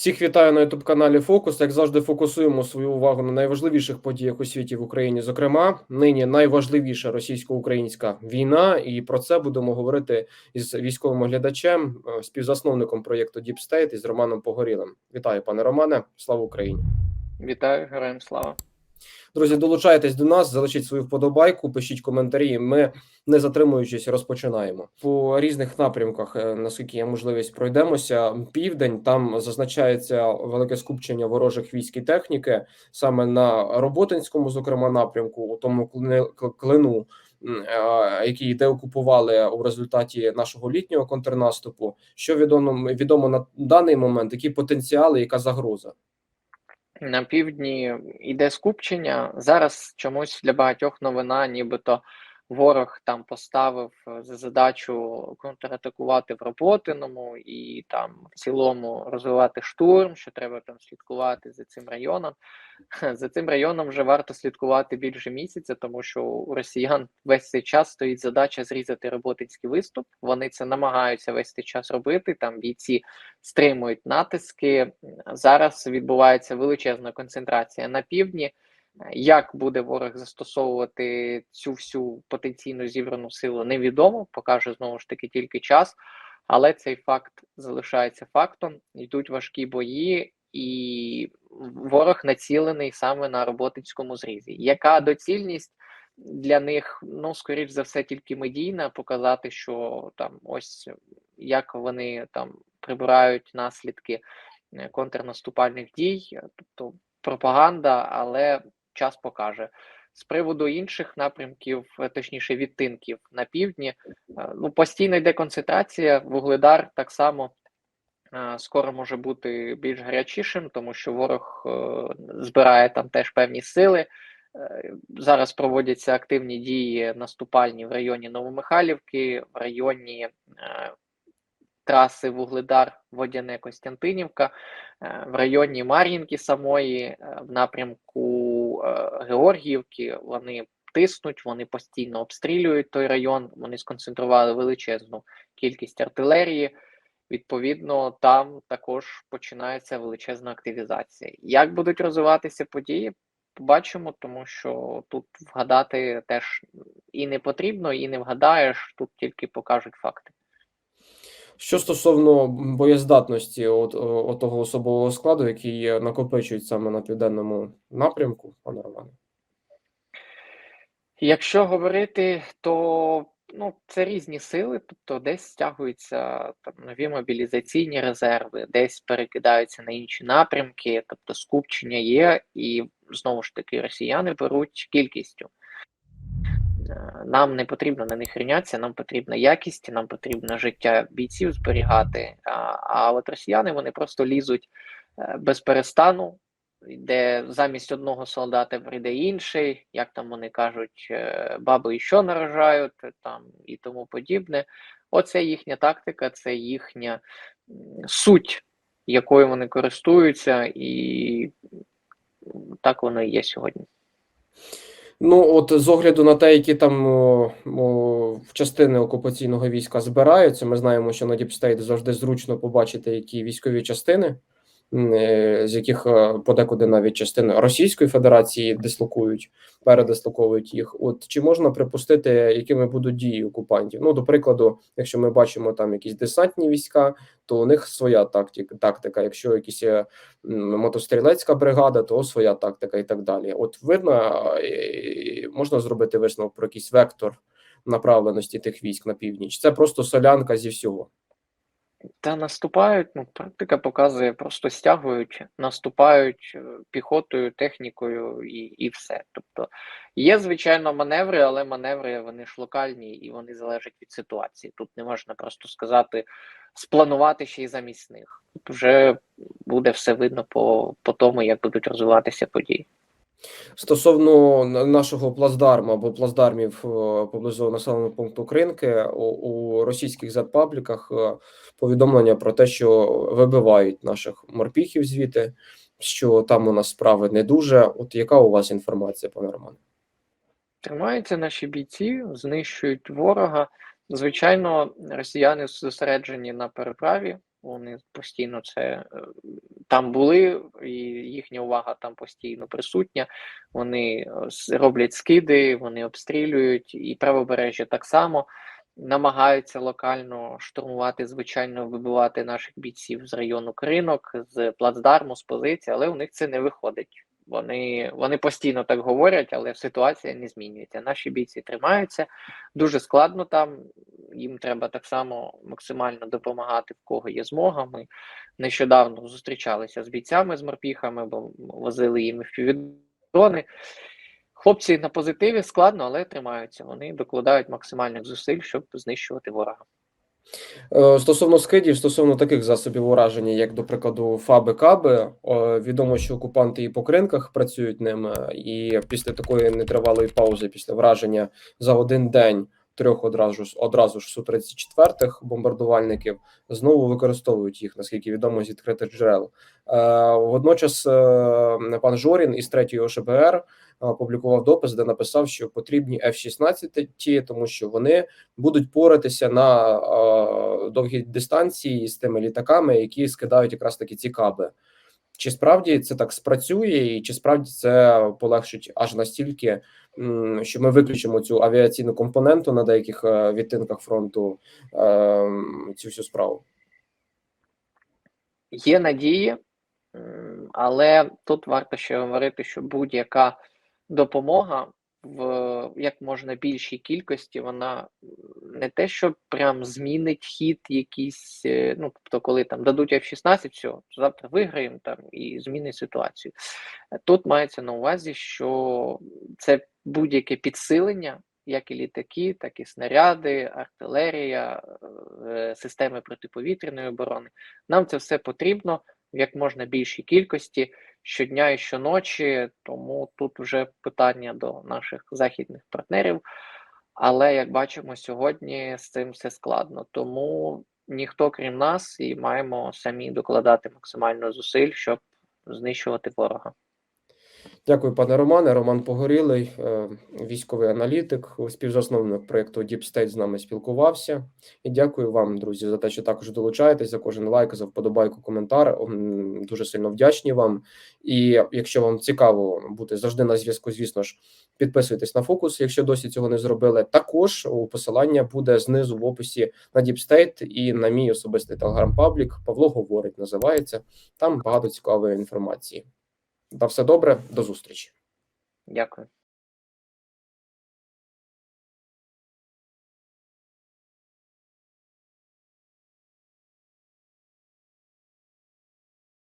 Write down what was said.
Всіх вітаю на youtube каналі Фокус. Як завжди, фокусуємо свою увагу на найважливіших подіях у світі в Україні. Зокрема, нині найважливіша російсько-українська війна, і про це будемо говорити із військовим оглядачем, е, співзасновником проєкту Deep State із Романом Погорілим. Вітаю, пане Романе. Слава Україні! Вітаю, героям слава. Друзі, долучайтесь до нас, залишіть свою вподобайку, пишіть коментарі. Ми не затримуючись, розпочинаємо по різних напрямках. е, Наскільки є можливість, пройдемося. Південь там зазначається велике скупчення ворожих військ і техніки саме на роботинському, зокрема напрямку, у тому клину, е, який деокупували у результаті нашого літнього контрнаступу. Що відомо відомо на даний момент, які потенціали, яка загроза? На півдні йде скупчення. Зараз чомусь для багатьох новина, нібито ворог там поставив е, за задачу контратакувати в Роботиному і там в цілому розвивати штурм, що треба там слідкувати за цим районом. За цим районом вже варто слідкувати більше місяця, тому що у росіян весь цей час стоїть задача зрізати роботинський виступ. Вони це намагаються весь цей час робити. Там бійці стримують натиски. Зараз відбувається величезна концентрація на півдні. Як буде ворог застосовувати цю всю потенційно зібрану силу, невідомо, покаже знову ж таки тільки час, але цей факт залишається фактом. Йдуть важкі бої, і ворог націлений саме на роботинському зрізі. Яка доцільність для них? Ну, скоріш за все, тільки медійна, показати, що там ось як вони там прибирають наслідки е, контрнаступальних дій, тобто пропаганда, але час покаже. З приводу інших напрямків, е, точніше відтинків на півдні, е, ну постійно йде концентрація. Вугледар так само е, скоро може бути більш гарячішим, тому що ворог збирає там теж певні сили. Зараз проводяться активні дії наступальні в районі Новомихайлівки, в районі траси Вугледар, Водяне Костянтинівка, в районі Мар'їнки самої, в напрямку Георгіївки. Вони тиснуть, вони постійно обстрілюють той район. Вони сконцентрували величезну кількість артилерії. Відповідно, там також починається величезна активізація. Як будуть розвиватися події? Побачимо, тому що тут вгадати теж і не потрібно, і не вгадаєш. Тут тільки покажуть факти. Що стосовно боєздатності от, от того особового складу, який накопичують саме на південному напрямку, пане Романе? Якщо говорити, то ну, це різні сили, тобто десь стягуються там нові мобілізаційні резерви, десь перекидаються на інші напрямки, тобто скупчення є, і знову ж таки росіяни беруть кількістю. Е, Нам не потрібно на них рівнятися, нам потрібна якість, нам потрібно життя бійців зберігати. А, а от росіяни вони просто лізуть е, без перестану, де замість одного солдата прийде інший, як там вони кажуть, е, баби що наражають, там і тому подібне. Оце їхня тактика, це їхня суть, якою вони користуються, і так воно і є сьогодні. Ну, от з огляду на те, які там о, о, частини окупаційного війська збираються, ми знаємо, що на Діпстейт завжди зручно побачити, які військові частини, з яких е, подекуди навіть частини Російської Федерації дислокують, передислоковують їх. От чи можна припустити, якими будуть дії окупантів? Ну, до прикладу, якщо ми бачимо там якісь десантні війська, то у них своя тактика. тактика. Якщо якісь е, мотострілецька бригада, то своя тактика і так далі. От видно, е, можна зробити висновок про якийсь вектор направленості тих військ на північ. Це просто солянка зі всього. Та наступають, ну, практика показує, просто стягують, наступають е, піхотою, технікою і, і все. Тобто є, звичайно, маневри, але маневри вони ж локальні і вони залежать від ситуації. Тут не можна просто сказати, спланувати ще й замість них. Тут вже буде все видно по, по тому, як будуть розвиватися події. Стосовно нашого плацдарму або плацдармів е, поблизу населеного пункту Кринки, у, російських зетпабліках е, повідомлення про те, що вибивають наших морпіхів звідти, що там у нас справи не дуже. От яка у вас інформація, пане Романе? Тримаються наші бійці, знищують ворога. Звичайно, росіяни зосереджені на переправі, Вони постійно це е, там були, і їхня увага там постійно присутня. Вони е, роблять скиди, вони обстрілюють, і правобережжя так само намагаються локально штурмувати, звичайно, вибивати наших бійців з району кринок, з плацдарму, з позиції, але у них це не виходить. Вони, вони постійно так говорять, але ситуація не змінюється. Наші бійці тримаються дуже складно там. Їм треба так само максимально допомагати, в кого є змога. Ми нещодавно зустрічалися з бійцями з морпіхами, бо возили їм впівдрони. Хлопці на позитиві складно, але тримаються. Вони докладають максимальних зусиль, щоб знищувати ворога. Е, Стосовно скидів, стосовно таких засобів ураження, як, до прикладу, фаби каби, е, відомо, що окупанти і по кринках працюють ними, і після такої нетривалої паузи, після враження за один день трьох одразу ж одразу ж су 34 бомбардувальників знову використовують їх, наскільки відомо, з відкритих джерел. Е, Водночас е, пан Жорін із 3 ОШБР опублікував допис, де написав, що потрібні F-16, тому що вони будуть поратися на е, довгі дистанції з тими літаками, які скидають якраз таки ці каби. Чи справді це так спрацює, і чи справді це полегшить аж настільки, що ми виключимо цю авіаційну компоненту на деяких е, відтинках фронту е, цю всю справу? Є надії, але тут варто ще говорити, що будь-яка допомога в як можна більшій кількості, вона не те, що прям змінить хід якийсь, е, ну тобто, коли там дадуть F-16, все, завтра виграємо там і змінить ситуацію. Тут мається на увазі, що це будь-яке підсилення, як і літаки, так і снаряди, артилерія, е, системи протиповітряної оборони. Нам це все потрібно як можна більшій кількості щодня і щоночі, тому тут вже питання до наших західних партнерів. Але як бачимо, сьогодні з цим все складно. Тому ніхто крім нас, і маємо самі докладати максимально зусиль, щоб знищувати ворога. Дякую, пане Романе. Роман Погорілий, е, військовий аналітик, співзасновник проєкту Deep State з нами спілкувався. І дякую вам, друзі, за те, що також долучаєтесь, за кожен лайк, за вподобайку, коментар. Дуже сильно вдячні вам. І якщо вам цікаво бути завжди на зв'язку, звісно ж, підписуйтесь на фокус, якщо досі цього не зробили. Також у посилання буде знизу в описі на Deep State і на мій особистий телеграм-паблік. Павло говорить, називається. Там багато цікавої інформації. На все добре, до зустрічі. Дякую.